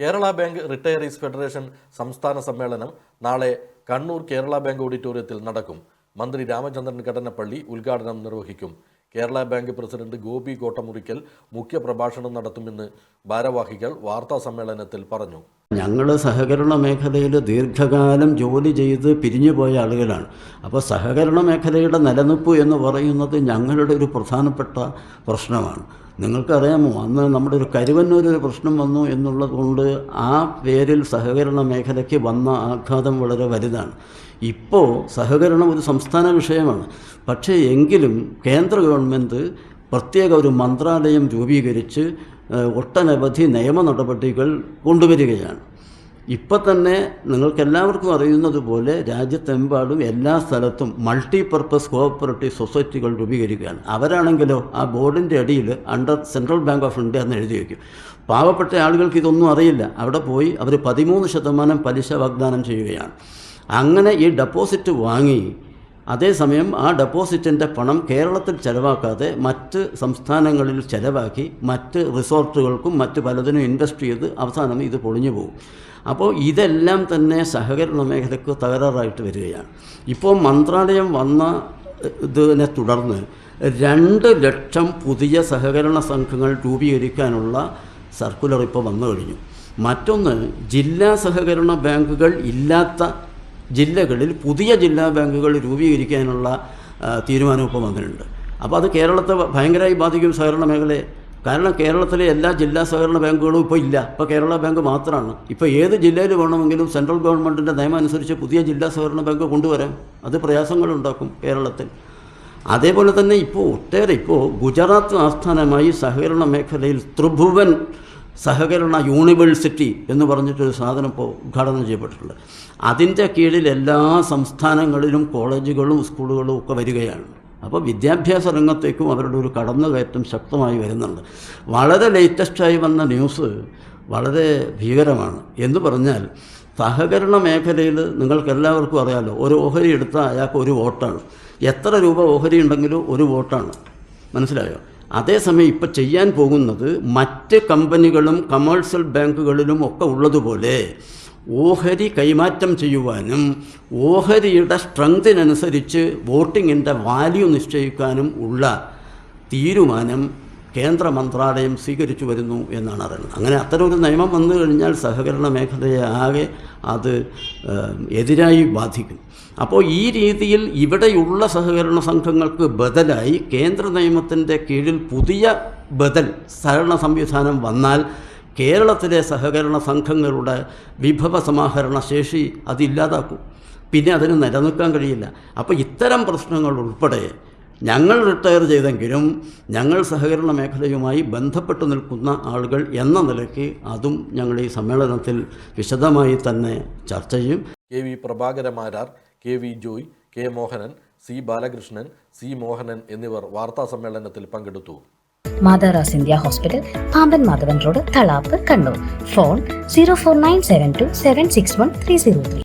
Kerala bank retirees federation സംസ്ഥാന സമ്മേളനം നാളെ കണ്ണൂർ കേരള ബാങ്ക് ഓഡിറ്റോറിയത്തിൽ നടക്കും. മന്ത്രി രാമചന്ദ്രൻ കടന്നപ്പള്ളി ഉദ്ഘാടനം നിർവഹിക്കും. കേരള ബാങ്ക് പ്രസിഡന്റ് ഗോപി കോട്ടമുറിക്കൽ മുഖ്യപ്രഭാഷണം നടത്തുമെന്ന് ഭാരവാഹികൾ വാർത്താ സമ്മേളനത്തിൽ പറഞ്ഞു. ഞങ്ങൾ സഹകരണ മേഖലയിൽ ദീർഘകാലം ജോലി ചെയ്ത് പിരിഞ്ഞുപോയ ആളുകളാണ്. അപ്പോൾ സഹകരണ മേഖലയുടെ നിലനിൽപ്പ് എന്ന് പറയുന്നത് ഞങ്ങളുടെ ഒരു പ്രധാനപ്പെട്ട പ്രശ്നമാണ്. നിങ്ങൾക്കറിയാമോ? അന്ന് നമ്മുടെ ഒരു കരുവന്നൂർ ഒരു പ്രശ്നം വന്നു എന്നുള്ളത് കൊണ്ട് ആ പേരിൽ സഹകരണ മേഖലയ്ക്ക് വന്ന ആഘാതം വളരെ വലുതാണ്. ഇപ്പോൾ സഹകരണം ഒരു സംസ്ഥാന വിഷയമാണ്. പക്ഷേ എങ്കിലും കേന്ദ്ര ഗവൺമെന്റ് പ്രത്യേക ഒരു മന്ത്രാലയം രൂപീകരിച്ച് ഒട്ടനവധി നിയമ നടപടികൾ കൊണ്ടുവരികയാണ്. ഇപ്പം തന്നെ നിങ്ങൾക്കെല്ലാവർക്കും അറിയുന്നത് പോലെ രാജ്യത്തെമ്പാടും എല്ലാ സ്ഥലത്തും മൾട്ടി മൾട്ടിപർപ്പസ് കോഓപ്പറേറ്റീവ് സൊസൈറ്റികൾ രൂപീകരിക്കുകയാണ്. അവരാണെങ്കിലോ ആ ബോർഡിന്റെ അടിയിൽ under central bank of India എന്ന് എഴുതി വയ്ക്കും. പാവപ്പെട്ട ആളുകൾക്ക് ഇതൊന്നും അറിയില്ല. അവിടെ പോയി അവർ പതിമൂന്ന് ശതമാനം പലിശ വാഗ്ദാനം ചെയ്യുകയാണ്. അങ്ങനെ ഈ ഡെപ്പോസിറ്റ് വാങ്ങി അതേസമയം ആ ഡെപ്പോസിറ്റിന്റെ പണം കേരളത്തിൽ ചെലവാക്കാതെ മറ്റ് സംസ്ഥാനങ്ങളിൽ ചെലവാക്കി മറ്റ് റിസോർട്ടുകൾക്കും മറ്റ് പലതിനും ഇൻവെസ്റ്റ് ചെയ്ത് അവസാനം ഇത് പൊളിഞ്ഞു പോകും. അപ്പോൾ ഇതെല്ലാം തന്നെ സഹകരണ മേഖലയ്ക്ക് തകരാറായിട്ട് വരികയാണ്. ഇപ്പോൾ മന്ത്രാലയം വന്ന ഇതിനെ തുടർന്ന് രണ്ട് ലക്ഷം പുതിയ സഹകരണ സംഘങ്ങൾ രൂപീകരിക്കാനുള്ള സർക്കുലർ ഇപ്പോൾ വന്നു കഴിഞ്ഞു. മറ്റൊന്ന് ജില്ലാ സഹകരണ ബാങ്കുകൾ ഇല്ലാത്ത ജില്ലകളിൽ പുതിയ ജില്ലാ ബാങ്കുകൾ രൂപീകരിക്കാനുള്ള തീരുമാനം ഇപ്പോൾ വന്നിട്ടുണ്ട്. അപ്പോൾ അത് കേരളത്തെ ഭയങ്കരമായി ബാധിക്കും സഹകരണ മേഖലയെ. കാരണം കേരളത്തിലെ എല്ലാ ജില്ലാ സഹകരണ ബാങ്കുകളും ഇപ്പോൾ ഇല്ല. ഇപ്പോൾ കേരള ബാങ്ക് മാത്രമാണ് ഇപ്പോൾ ഏത് ജില്ലയിൽ വേണമെങ്കിലും സെൻട്രൽ ഗവൺമെന്റിന്റെ നിയമം അനുസരിച്ച് പുതിയ ജില്ലാ സഹകരണ ബാങ്ക് കൊണ്ടുവരാം അത് പ്രയാസങ്ങളുണ്ടാക്കും കേരളത്തിൽ. അതേപോലെ തന്നെ ഇപ്പോൾ ഒട്ടേറെ ഇപ്പോൾ ഗുജറാത്ത് ആസ്ഥാനമായി സഹകരണ മേഖലയിൽ ത്രിഭുവൻ സഹകരണ യൂണിവേഴ്സിറ്റി എന്ന് പറഞ്ഞിട്ടൊരു സാധനം ഇപ്പോൾ ഉദ്ഘാടനം ചെയ്യപ്പെട്ടിട്ടുണ്ട്. അതിന്റെ കീഴിൽ എല്ലാ സംസ്ഥാനങ്ങളിലും കോളേജുകളും സ്കൂളുകളും ഒക്കെ വരികയാണ്. അപ്പോൾ വിദ്യാഭ്യാസ രംഗത്തേക്കും അവരുടെ ഒരു കടന്നുകയറ്റം ശക്തമായി വരുന്നുണ്ട്. വളരെ ലേറ്റസ്റ്റായി വന്ന ന്യൂസ് വളരെ ഭീകരമാണ്. എന്ന് പറഞ്ഞാൽ സഹകരണ മേഖലയിൽ നിങ്ങൾക്കെല്ലാവർക്കും അറിയാമല്ലോ ഒരു ഓഹരി എടുത്താൽ അയാൾക്ക് ഒരു വോട്ടാണ്. എത്ര രൂപ ഓഹരി ഉണ്ടെങ്കിലും ഒരു വോട്ടാണ്. മനസ്സിലായോ? അതേസമയം ഇപ്പം ചെയ്യാൻ പോകുന്നത് മറ്റ് കമ്പനികളും കമേഴ്സ്യൽ ബാങ്കുകളിലും ഒക്കെ ഉള്ളതുപോലെ ഓഹരി കൈമാറ്റം ചെയ്യുവാനും ഓഹരിയുടെ സ്ട്രെങ്തിനനുസരിച്ച് വോട്ടിങ്ങിന്റെ വാല്യൂ നിശ്ചയിക്കാനും ഉള്ള തീരുമാനം കേന്ദ്ര മന്ത്രാലയം സ്വീകരിച്ചു വരുന്നു എന്നാണ് അറിയുന്നത്. അങ്ങനെ അത്തരം ഒരു നിയമം വന്നു കഴിഞ്ഞാൽ സഹകരണ മേഖലയെ ആകെ അത് എതിരായി ബാധിക്കും. അപ്പോൾ ഈ രീതിയിൽ ഇവിടെയുള്ള സഹകരണ സംഘങ്ങൾക്ക് ബദലായി കേന്ദ്ര നിയമത്തിന്റെ കീഴിൽ പുതിയ ബദൽ സഹകരണ സംവിധാനം വന്നാൽ കേരളത്തിലെ സഹകരണ സംഘങ്ങളുടെ വിഭവ സമാഹരണ ശേഷി അതില്ലാതാക്കും പിന്നെ അതിന് നിലനിൽക്കാൻ കഴിയില്ല. അപ്പോൾ ഇത്തരം പ്രശ്നങ്ങൾ ഉൾപ്പെടെ ഞങ്ങൾ റിട്ടയർ ചെയ്തെങ്കിലും ഞങ്ങൾ സഹകരണ മേഖലയുമായി ബന്ധപ്പെട്ട് നിൽക്കുന്ന ആളുകൾ എന്ന നിലയ്ക്ക് അതും ഞങ്ങൾ ഈ സമ്മേളനത്തിൽ വിശദമായി തന്നെ ചർച്ച ചെയ്യും. K V Prabhakaramarar K V Joy K Mohanan C Balakrishnan C Mohanan എന്നിവർ വാർത്താ സമ്മേളനത്തിൽ പങ്കെടുത്തു. മാതാറാസ് India hospital Pamban Madhavan road Thalap Kannur phone zero four nine seven two seven six one three zero three